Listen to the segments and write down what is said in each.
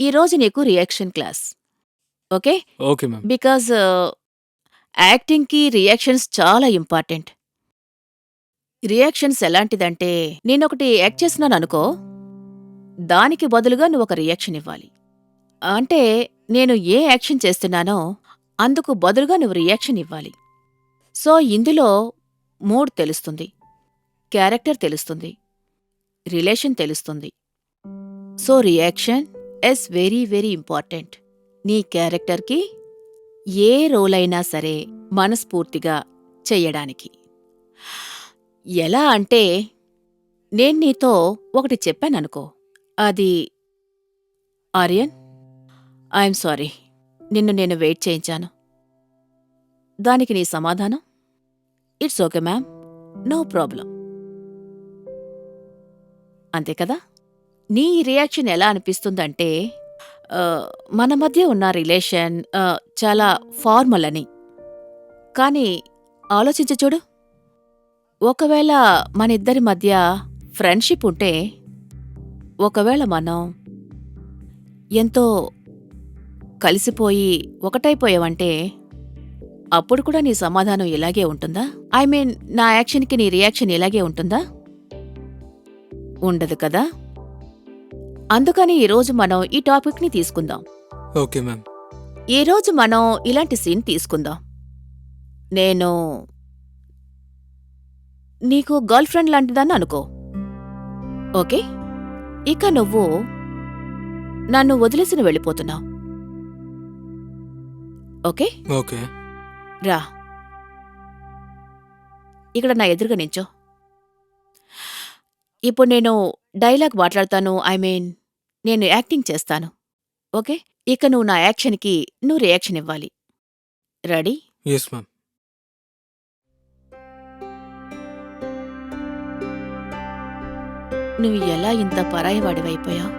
ఈరోజు నీకు reaction class okay okay ma'am because యాక్టింగ్కి reactions చాలా ఇంపార్టెంట్ రియాక్షన్స్ ఎలాంటిదంటే నేనొకటి యాక్ట్ చేస్తున్నాను అనుకో దానికి బదులుగా నువ్వు ఒక రియాక్షన్ ఇవ్వాలి. అంటే నేను ఏ యాక్షన్ చేస్తున్నానో అందుకు బదులుగా నువ్వు రియాక్షన్ ఇవ్వాలి. సో ఇందులో మూడ్ తెలుస్తుంది క్యారెక్టర్ తెలుస్తుంది రిలేషన్ తెలుస్తుంది. So reaction is very very important నీ క్యారెక్టర్కి ఏ రోల్ అయినా సరే మనస్ఫూర్తిగా చెయ్యడానికి. ఎలా అంటే నేను నీతో ఒకటి చెప్పాననుకో. అది ఆర్యన్ ఐఎమ్ సారీ నిన్ను నేను వెయిట్ చేయించాను. దానికి నీ సమాధానం? It's okay ma'am no problem అంతే కదా? నీ రియాక్షన్ ఎలా అనిపిస్తుందంటే మన మధ్య ఉన్న రిలేషన్ చాలా ఫార్మల్ అని. కానీ ఆలోచించి చూడు. ఒకవేళ మన ఇద్దరి మధ్య ఫ్రెండ్షిప్ ఉంటే ఒకవేళ మనం ఎంతో కలిసిపోయి ఒకటైపోయావంటే అప్పుడు కూడా నీ సమాధానం ఇలాగే ఉంటుందా? ఐ మీన్ నా యాక్షన్కి నీ రియాక్షన్ ఇలాగే ఉంటుందా? ఉండదు కదా? అందుకని ఈరోజు మనం ఈ టాపిక్ని తీసుకుందాం. Okay ma'am. ఈరోజు మనం ఇలాంటి సీన్ తీసుకుందాం. నేను నీకు గర్ల్ ఫ్రెండ్ లాంటిదాన్ని అనుకో. ఓకే? ఇక నువ్వు నన్ను వదిలేసిన వెళ్ళిపోతున్నావు. ఓకే? ఓకే. రా. ఇక్కడ నా ఎదురుగా నించో. ఇప్పుడు నేను డైలాగ్ మాట్లాడతాను ఐ మీన్ నేను యాక్టింగ్ చేస్తాను. ఓకే? ఇక నువ్వు నా యాక్షన్కి నువ్వు రియాక్షన్ ఇవ్వాలి. రెడీ? ఎస్ మ్యామ్ నువ్వు ఎలా ఇంత పరాయివాడివైపోయావు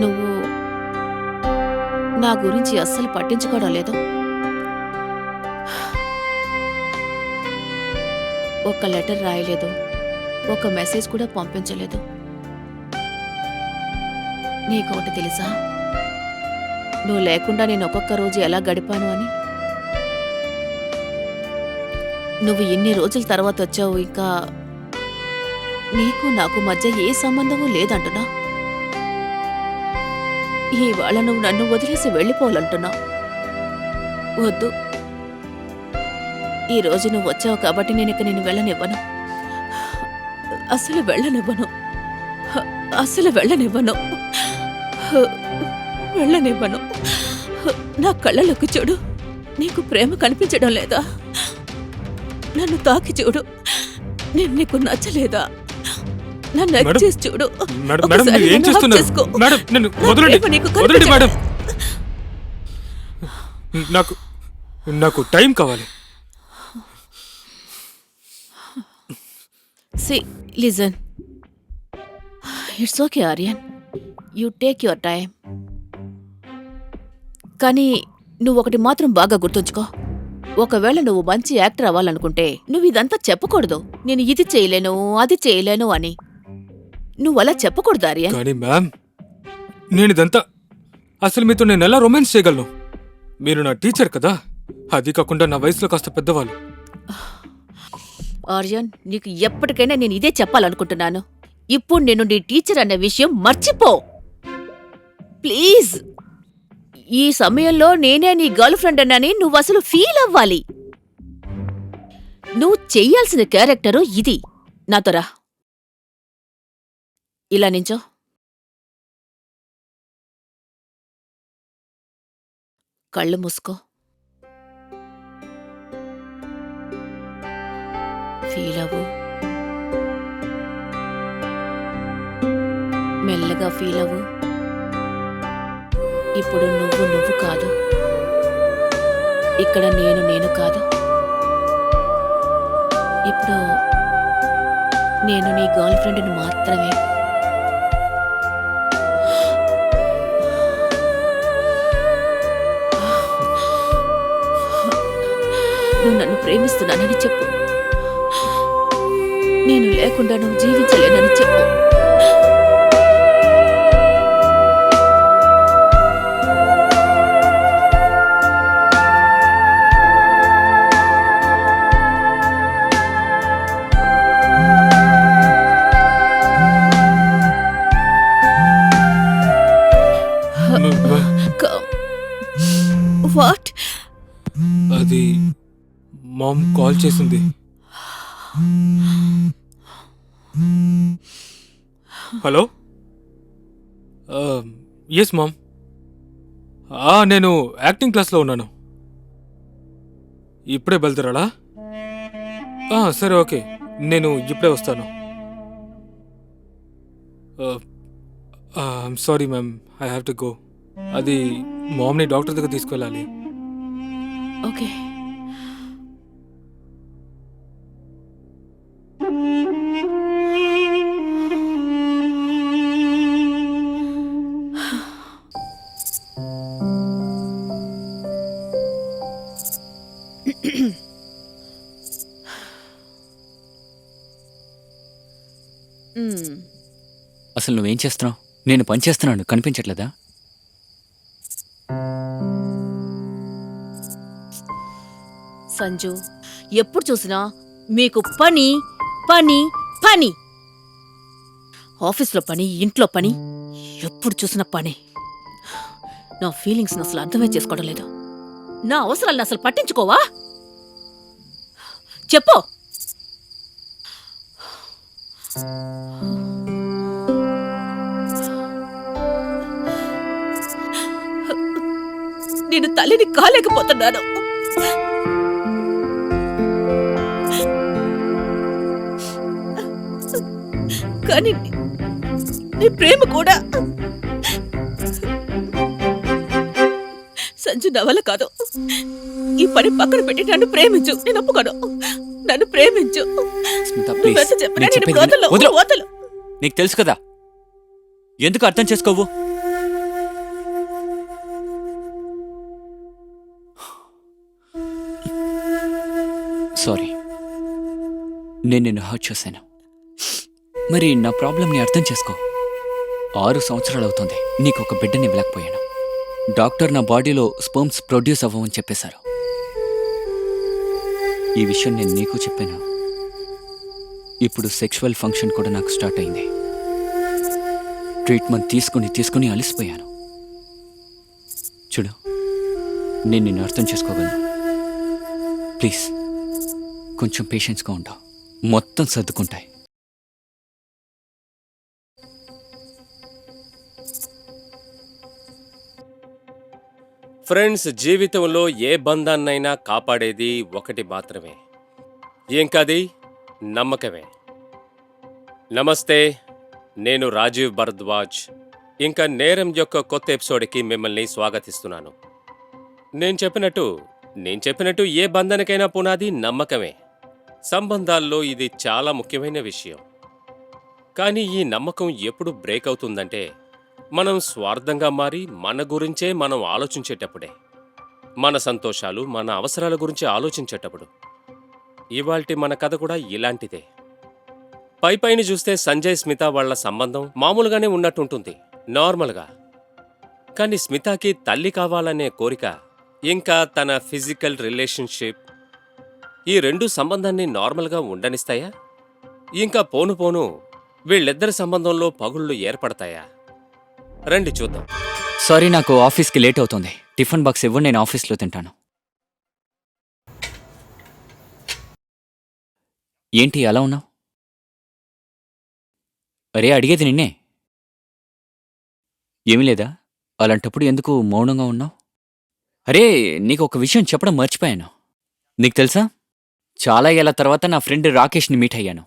నువ్వు నా గురించి అస్సలు పట్టించుకోవడం లేదు. ఒక లెటర్ రాయలేదు. ఒక మెసేజ్ కూడా పంపించలేదు. నీకొకటి తెలుసా? నువ్వు లేకుండా నేను ఒక్కొక్క రోజు ఎలా గడిపాను అని? నువ్వు ఇన్ని రోజుల తర్వాత వచ్చావు ఇంకా నీకు నాకు మధ్య ఏ సంబంధమూ లేదంటున్నా. ఇవాళ నువ్వు నన్ను వదిలేసి వెళ్ళిపోవాలంటున్నావు వద్దు. ఈ రోజు నువ్వు వచ్చావు కాబట్టి నేను ఇక నేను వెళ్ళనివ్వను. అసలు వెళ్ళనివ్వను. అసలు వెళ్ళనివ్వను. వెళ్ళనివ్వను. నా కళ్ళలోకి చూడు. నీకు ప్రేమ కనిపించడం లేదా? నన్ను తాకి చూడు. నేను నీకు నచ్చలేదా? నన్ను మేడం, చేసి చూడు. ఒకసారి నన్ను హక్ చేసుకో. నా ప్రేమ నీకు కనిపించడం- నాకు నాకు టైం కావాలి. See listen it's okay Aryan you take your time కానీ నువ్వు ఒకటి మాత్రం బాగా గుర్తుంచుకో. ఒకవేళ నువ్వు మంచి యాక్టర్ అవ్వాలనుకుంటే నువ్వు ఇదంతా చెప్పకూడదు. నేను ఇది చేయలేను అది చేయలేను అని. నువ్వు అలా చెప్పకూడదు ఆర్యన్ కానీ మ్యామ్ నేను ఇదంతా అసలు మీతో నేను ఎలా రొమాన్స్ చేయగలను? మీరు నా టీచర్ కదా. అది కాకుండా నా వయసులో కాస్త పెద్దవాళ్ళు. ఆర్యన్ నీకు ఎప్పటికైనా నేను ఇదే చెప్పాలనుకుంటున్నాను. ఇప్పుడు నేను నీ టీచర్ అనే విషయం మర్చిపో. ప్లీజ్. ఈ సమయంలో నేనే నీ గర్ల్ ఫ్రెండ్ అన్నని నువ్వు అసలు ఫీల్ అవ్వాలి. నువ్వు చెయ్యాల్సిన క్యారెక్టరు ఇది. నాతోరా ఇలా నించో. కళ్ళు మూసుకో. ఫీల్ అవ్వు. మెల్లగా ఫీల్ అవ్వు. ఇప్పుడు నువ్వు నువ్వు కాదు. ఇక్కడ నేను నేను కాదు. ఇప్పుడు నేను నీ గర్ల్ ఫ్రెండ్ని మాత్రమే. నువ్వు నన్ను ప్రేమిస్తున్నానని చెప్పు. నేను లేకుండా నువ్వు జీవించలేనని చెప్పు. వాట్? అది మామ్ కాల్ చేసింది. ఎస్ మామ్ నేను యాక్టింగ్ క్లాస్లో ఉన్నాను. ఇప్పుడే బయలుదేరాలా? సరే ఓకే. నేను ఇప్పుడే వస్తాను. Sorry ma'am I have to go అది మామ్ని డాక్టర్ దగ్గర తీసుకెళ్ళాలి. ఓకే. అసలు నువ్వేం చేస్తున్నావు? నేను పని చేస్తున్నాను. కనిపించట్లేదా? సంజు ఎప్పుడు చూసినా మీకు పని పని పని. ఆఫీస్లో పని ఇంట్లో పని ఎప్పుడు చూసినా పని. నా ఫీలింగ్స్ని అసలు అర్థమే చేసుకోవడం లేదు. నా అవసరాలను అసలు పట్టించుకోవా? చెప్పు. నేను తల్లిని కాలేకపోతున్నాను. కానీ నీ- ప్రేమ కూడా సంజు నా వల్ల కాదు. ఈ పని పక్కన పెట్టి నన్ను ప్రేమించు. నేను ఒప్పుకోను. నన్ను ప్రేమించు. స్మిత నువ్వు ప్లీజ్ ఎంత చెప్పినా నేను నేను చెప్పేది ఇప్పుడు వదలను, విను. వదలు. వదలు. నీకు తెలుసు కదా? ఎందుకు అర్థం చేసుకోవు? సారీ నేను నిన్ను హర్ట్ చేశాను. మరి నా ప్రాబ్లంని అర్థం చేసుకో. ఆరు సంవత్సరాలు అవుతుంది. నీకు ఒక బిడ్డని ఇవ్వలేకపోయాను. డాక్టర్ నా బాడీలో స్పర్మ్స్ ప్రొడ్యూస్ అవ్వమని చెప్పేశారు. ఈ విషయం నేను నీకు చెప్పాను. ఇప్పుడు సెక్షువల్ ఫంక్షన్ కూడా నాకు స్టార్ట్ అయింది. ట్రీట్మెంట్ తీసుకుని తీసుకుని అలసిపోయాను. చూడు నేను నిన్ను అర్థం చేసుకోగలను. ప్లీజ్ కొంచెం పేషెన్స్గా ఉంటావు మొత్తం సర్దుకుంటాయి. ఫ్రెండ్స్ జీవితంలో ఏ బంధాన్నైనా కాపాడేది ఒకటి మాత్రమే. ఇంకది నమ్మకమే. నమస్తే నేను రాజీవ్ భరద్వాజ్. ఇంకా నేరం యొక్క కొత్త ఎపిసోడ్కి మిమ్మల్ని స్వాగతిస్తున్నాను. నేను చెప్పినట్టు నేను చెప్పినట్టు ఏ బంధానికైనా పునాది నమ్మకమే. సంబంధాల్లో ఇది చాలా ముఖ్యమైన విషయం. కానీ ఈ నమ్మకం ఎప్పుడు బ్రేక్ అవుతుందంటే మనం స్వార్థంగా మారి మన గురించే మనం ఆలోచించేటప్పుడే మన సంతోషాలు మన అవసరాల గురించి ఆలోచించేటప్పుడు. ఇవాల్టి మన కథ కూడా ఇలాంటిదే. పై పైన చూస్తే సంజయ్ స్మిత వాళ్ళ సంబంధం మామూలుగానే ఉన్నట్టుంటుంది నార్మల్గా. కానీ స్మితకి తల్లి కావాలనే కోరిక ఇంకా తన ఫిజికల్ రిలేషన్షిప్ ఈ రెండు సంబంధాన్ని నార్మల్గా ఉండనిస్తాయా? ఇంకా పోను పోను వీళ్ళిద్దరి సంబంధంలో పగుళ్ళు ఏర్పడతాయా? రండి చూద్దాం. సారీ నాకు ఆఫీస్కి లేట్ అవుతుంది. టిఫిన్ బాక్స్ ఇవ్వండి నేను ఆఫీస్లో తింటాను. ఏంటి అలా ఉన్నావు? అరే అడిగేది నిన్నే. ఏమీ లేదా? అలాంటప్పుడు ఎందుకు మౌనంగా ఉన్నావు? అరే నీకు ఒక విషయం చెప్పడం మర్చిపోయాను. నీకు తెలుసా? చాలా ఏళ్ళ తర్వాత నా ఫ్రెండ్ రాకేష్ని మీట్ అయ్యాను.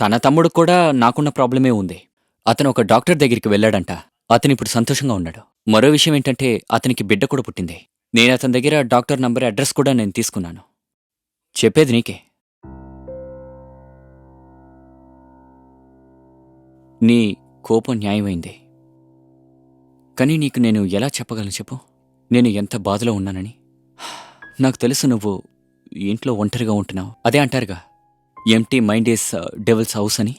తన తమ్ముడు కూడా నాకున్న ప్రాబ్లమే ఉంది. అతను ఒక డాక్టర్ దగ్గరికి వెళ్ళాడంట. అతను ఇప్పుడు సంతోషంగా ఉన్నాడు. మరో విషయం ఏంటంటే అతనికి బిడ్డ కూడా పుట్టింది. నేను అతని దగ్గర డాక్టర్ నంబర్ అడ్రస్ కూడా నేను తీసుకున్నాను. చెప్పేది నీకే. నీ కోపం న్యాయమైంది. కానీ నీకు నేను ఎలా చెప్పగలను చెప్పు? నేను ఎంత బాధలో ఉన్నానని? నాకు తెలుసు నువ్వు ఇంట్లో ఒంటరిగా ఉంటున్నావు. అదే అంటారుగా empty mind is devil's house అని?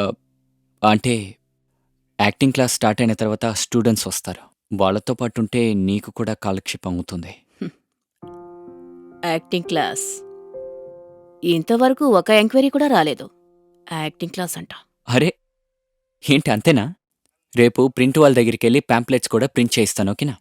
Uh, అంటే యాక్టింగ్ క్లాస్ స్టార్ట్ అయిన తర్వాత స్టూడెంట్స్ వస్తారు. వాళ్ళతో పాటు ఉంటే నీకు కూడా కాలక్షేపం అవుతుంది. Acting class. ఇంతవరకు ఒక ఎంక్వైరీ కూడా రాలేదు. యాక్టింగ్ క్లాస్ అంట. అరే ఏంటి అంతేనా? రేపు ప్రింట్ వాళ్ళ దగ్గరికి వెళ్ళి ప్యాంప్లెట్స్ కూడా ప్రింట్ చేయిస్తాను ఓకేనా?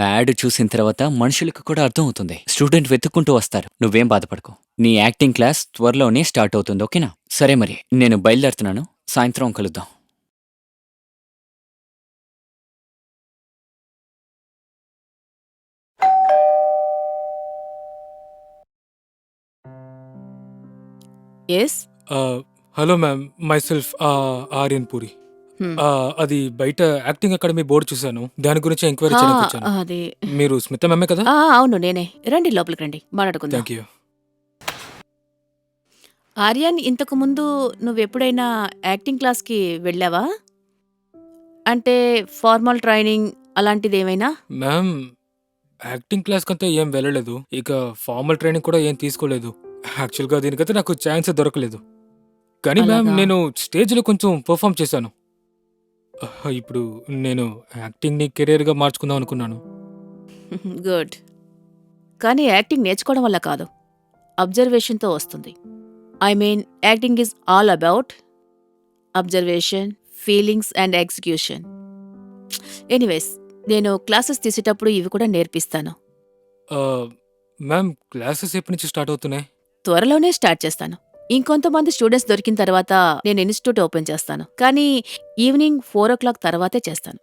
యాడ్ చూసిన తర్వాత మనుషులకు కూడా అర్థం అవుతుంది. స్టూడెంట్ వెతుక్కుంటూ వస్తారు. నువ్వేం బాధపడకు. నీ యాక్టింగ్ క్లాస్ త్వరలోనే స్టార్ట్ అవుతుంది ఓకేనా? సరే మరి నేను బయలుదేరుతున్నాను. సాయంత్రం కలుద్దాం. Yes hello ma'am myself Aryan Puri అది బయట యాక్టింగ్ అకాడమీ బోర్డు చూశాను. దాని గురించి ఎంక్వైరీ అది. మీరు స్మిత మ్యామే కదా? ఆ, అవును నేనే. రండి లోపలికి రండి. మాట్లాడుకుందాం. థ్యాంక్ యూ ఆర్యన్ ఇంతకు ముందు నువ్వెప్పుడైనా యాక్టింగ్ క్లాస్కి వెళ్ళావా? అంటే ఫార్మల్ ట్రైనింగ్ అలాంటిది ఏమైనా? మ్యామ్ యాక్టింగ్ క్లాస్ కంతా ఏం వెళ్ళలేదు. ఇక ఫార్మల్ ట్రైనింగ్ కూడా ఏం తీసుకోలేదు. యాక్చువల్గా దీనికైతే నాకు ఛాన్స్ దొరకలేదు. కానీ మ్యామ్ అలాగా? నేను స్టేజ్లో కొంచెం పర్ఫామ్ చేశాను. ఆహ్, ఇప్పుడు నేను యాక్టింగ్ని కెరీర్గా మార్చుకుందాం అనుకున్నాను. గుడ్ కానీ యాక్టింగ్ నేర్చుకోవడం వల్ల కాదు. అబ్జర్వేషన్తో వస్తుంది. I mean acting is all about observation feelings and execution anyways నేను క్లాసెస్ తీసేటప్పుడు ఇవి కూడా నేర్పిస్తాను. ఆ, మ్యామ్ క్లాసెస్ ఎప్పటి నుంచి స్టార్ట్ అవుతున్నాయి? త్వరలోనే స్టార్ట్ చేస్తాను. ఇంకొంతమంది స్టూడెంట్స్ దొరికిన తర్వాత నేను ఇన్స్టిట్యూట్ ఓపెన్ చేస్తాను. కానీ ఈవినింగ్ ఫోర్ ఓ క్లాక్ తర్వాతే చేస్తాను.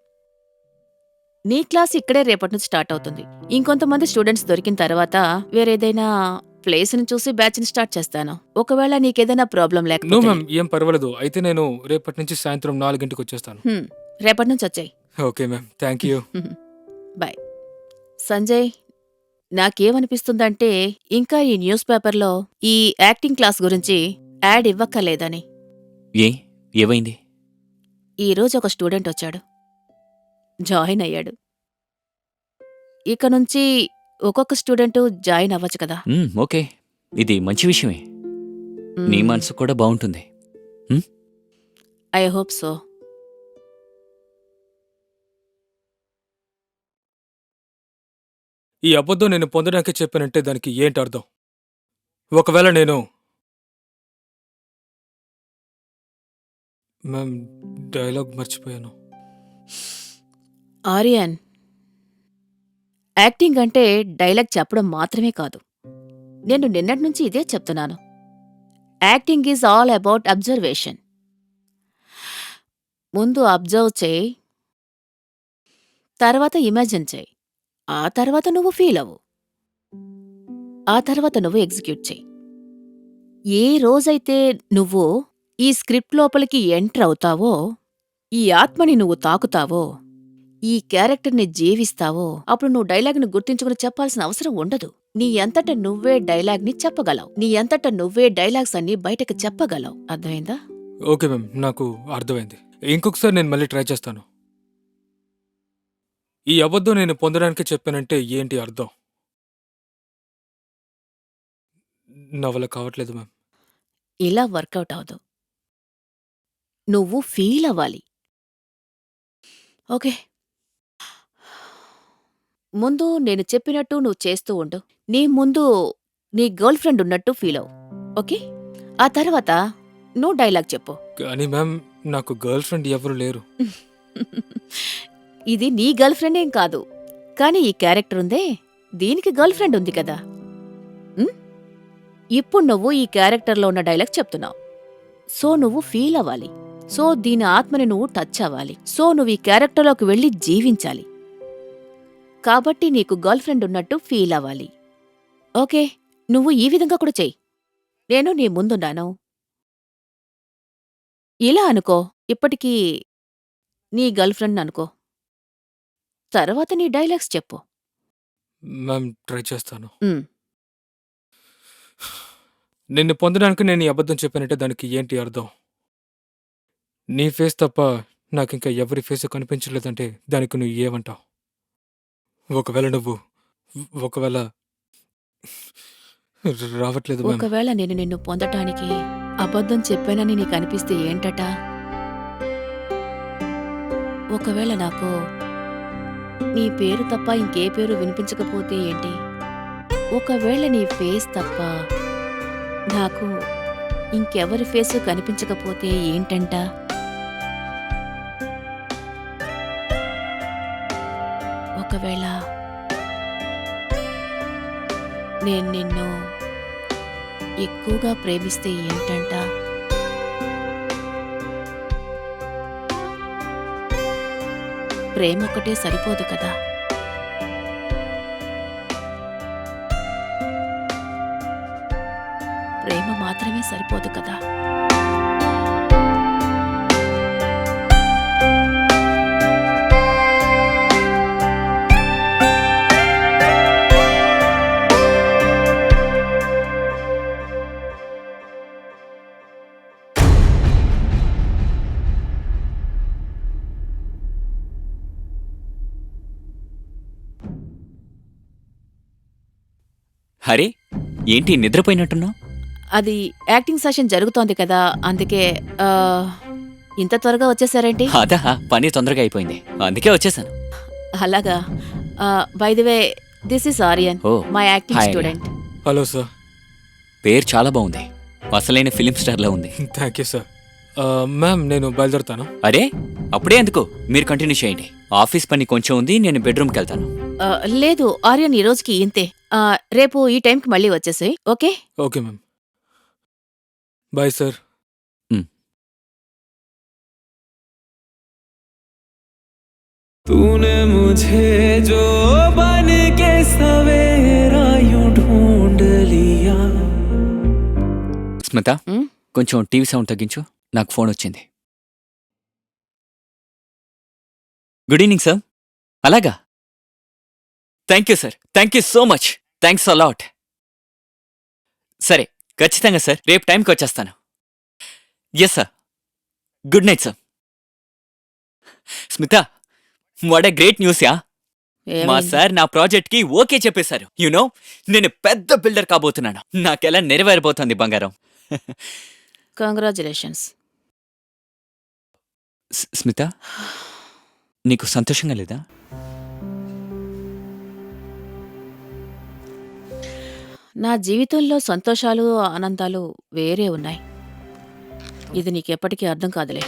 నీ క్లాస్ ఇక్కడే రేపటి నుంచి స్టార్ట్ అవుతుంది. ఇంకొంతమంది స్టూడెంట్స్ దొరికిన తర్వాత వేరేదైనా ప్లేస్ని చూసి బ్యాచ్ని స్టార్ట్ చేస్తాను. ఒకవేళ నీకేదైనా ప్రాబ్లం నో లేకపోతే మ్యామ్ ఏం పర్వాలేదు. అయితే నేను రేపటి నుంచి సాయంత్రం నాలుగింటికి వచ్చేస్తాను. హ్మ్, రేపటి నుంచి వచ్చాయి. Okay ma'am thank you. Bye. Sanjay. నాకేమనిపిస్తుందంటే ఇంకా ఈ న్యూస్ పేపర్లో ఈ యాక్టింగ్ క్లాస్ గురించి యాడ్ ఇవ్వక్కర్లేదని. ఏ? ఏమైంది? ఈ రోజు ఒక స్టూడెంట్ వచ్చాడు. జాయిన్ అయ్యాడు. ఇక నుంచి ఒక్కొక్క స్టూడెంట్ జాయిన్ అవ్వచ్చు కదా. ఓకే. ఇది మంచి విషయమే. నీ మనసు కూడా బాగుంటుంది. I hope so. ఈ అబద్ధం నేను పొందడానికి చెప్పానంటే దానికి ఏంటి అర్థం? ఒకవేళ నేను మ్యామ్ డైలాగ్ మర్చిపోయాను. ఆర్యన్ యాక్టింగ్ అంటే డైలాగ్ చెప్పడం మాత్రమే కాదు. నేను నిన్నటి నుంచి ఇదే చెప్తున్నాను. Acting is all about observation. ముందు అబ్జర్వ్ చేయి తర్వాత ఇమాజిన్ చేయి. ఆ తర్వాత నువ్వు ఫీల్ అవ్వు. ఆ తర్వాత నువ్వు ఎగ్జిక్యూట్ చేయి. ఏ రోజైతే నువ్వు ఈ స్క్రిప్ట్ లోపలికి ఎంటర్ అవుతావో ఈ ఆత్మని నువ్వు తాకుతావో ఈ క్యారెక్టర్ని జీవిస్తావో అప్పుడు నువ్వు డైలాగ్ని గుర్తించుకుని చెప్పాల్సిన అవసరం ఉండదు. నీ ఎంతట నువ్వే డైలాగ్ని చెప్పగలవు. నీ ఎంతట నువ్వే డైలాగ్స్ అన్ని బయటకు చెప్పగలవు. అర్థమైందా? ఓకే మ్యామ్ నాకు అర్థమైంది. ఇంకొకసారి నేను మళ్ళీ ట్రై చేస్తాను. ఈ అబద్ధం నేను పొందడానికి చెప్పానంటే ఏంటి అర్థం? నా వల్ల కావట్లేదు మ్యామ్. ఇలా వర్కౌట్ అవదు. నువ్వు ఫీల్ అవ్వాలి. ఓకే. ముందు నేను చెప్పినట్టు నువ్వు చేస్తూ ఉండు. నీ ముందు నీ గర్ల్ ఫ్రెండ్ ఉన్నట్టు ఫీల్ అవు ఓకే? ఆ తర్వాత నువ్వు డైలాగ్ చెప్పు. కానీ మ్యామ్ నాకు గర్ల్ ఫ్రెండ్ ఎవరు లేరు. ఇది నీ గర్ల్ ఫ్రెండ్ ఏం కాదు. కానీ ఈ క్యారెక్టర్ ఉందే దీనికి గర్ల్ ఫ్రెండ్ ఉంది కదా. ఇప్పుడు నువ్వు ఈ క్యారెక్టర్లో ఉన్న డైలాగ్ చెప్తున్నావు. సో నువ్వు ఫీల్ అవ్వాలి. సో దీని ఆత్మని నువ్వు టచ్ అవ్వాలి. సో నువ్వు ఈ క్యారెక్టర్లోకి వెళ్ళి జీవించాలి. కాబట్టి నీకు గర్ల్ ఫ్రెండ్ ఉన్నట్టు ఫీల్ అవ్వాలి. ఓకే నువ్వు ఈ విధంగా కూడా చెయ్యి. నేను నీ ముందున్నాను. ఇలా అనుకో ఇప్పటికీ నీ గర్ల్ ఫ్రెండ్ అనుకో. తర్వాత నీ డైలాగ్స్ చెప్పు. మ్యామ్ ట్రై చేస్తాను. ఉమ్. నిన్ను పొందడానికి నేను ఈ అబద్ధం చెప్పానంటే దానికి ఏంటి అర్థం? నీ ఫేస్ తప్ప నాకు ఇంకా ఎవరి ఫేస్ కనిపించలేదంటే దానికి నువ్వు ఏమంటావు ఒకవేళ నువ్వు ఒకవేళ రావట్లేదు మ్యామ్. ఒకవేళ నేను నిన్ను పొందటానికి అబద్ధం చెప్పానని నీకు అనిపిస్తే ఏంటట? ఒకవేళ నాకు నీ పేరు తప్ప ఇంకే పేరు వినిపించకపోతే ఏంటి? ఒకవేళ నీ ఫేస్ తప్ప నాకు ఇంకెవరి ఫేస్ కనిపించకపోతే ఏంటంట? ఒకవేళ నేను నిన్ను ఎక్కువగా ప్రేమిస్తే ఏంటంటా? ప్రేమొక్కటే సరిపోదు కదా. ప్రేమ మాత్రమే సరిపోదు కదా. హరే ఏంటి నిద్రపోయినట్టున్నావు? అది యాక్టింగ్ సెషన్ జరుగుతోంది కదా అందుకే ఆ, ఇంత త్వరగా వచ్చేసారేంటి? అదా పని తొందరగా అయిపోయింది. అందుకే వచ్చేసాను. అలాగా. By the way this is Aryan oh my acting Hi. Student hello sir పేరు చాలా బాగుంది. అసలైన ఫిలిం స్టార్లా ఉంది. థ్యాంక్ యూ సార్ మ్యామ్ నేను బయలుదేరుతాను అరే అప్పుడే ఎందుకు మీరు కంటిన్యూ చేయండి ఆఫీస్ పని కొంచెం ఉంది నేను బెడ్రూమ్కి వెళ్తాను ఆ, లేదు ఆర్యన్ ఈ రోజుకి ఇంతే ఆ, రేపు ఈ టైంకి మళ్ళీ వచ్చేసాయి okay okay ma'am bye sir तूने मुझे जो बन के सवेरा यूं ढूंढ लिया స్మిత ఉమ్, కొంచెం టీవీ సౌండ్ తగ్గించు. నాకు ఫోన్ వచ్చింది. గుడ్ ఈవినింగ్ సార్ అలాగా? Thank you sir thank you so much thanks a lot సరే ఖచ్చితంగా సార్ రేపు టైంకి వచ్చేస్తాను. Yes sir good night sir Smitha what a great news yeah మా? సార్ నా ప్రాజెక్ట్కి ఓకే చెప్పేశారు. యునో నేను పెద్ద బిల్డర్ కాబోతున్నాను. నాకెలా నెరవేరబోతోంది బంగారం? కంగ్రాచులేషన్స్ స్మిత? నీకు సంతోషంగా లేదా? నా జీవితంలో సంతోషాలు ఆనందాలు వేరే ఉన్నాయి. ఇది నీకెప్పటికీ అర్థం కాదులే.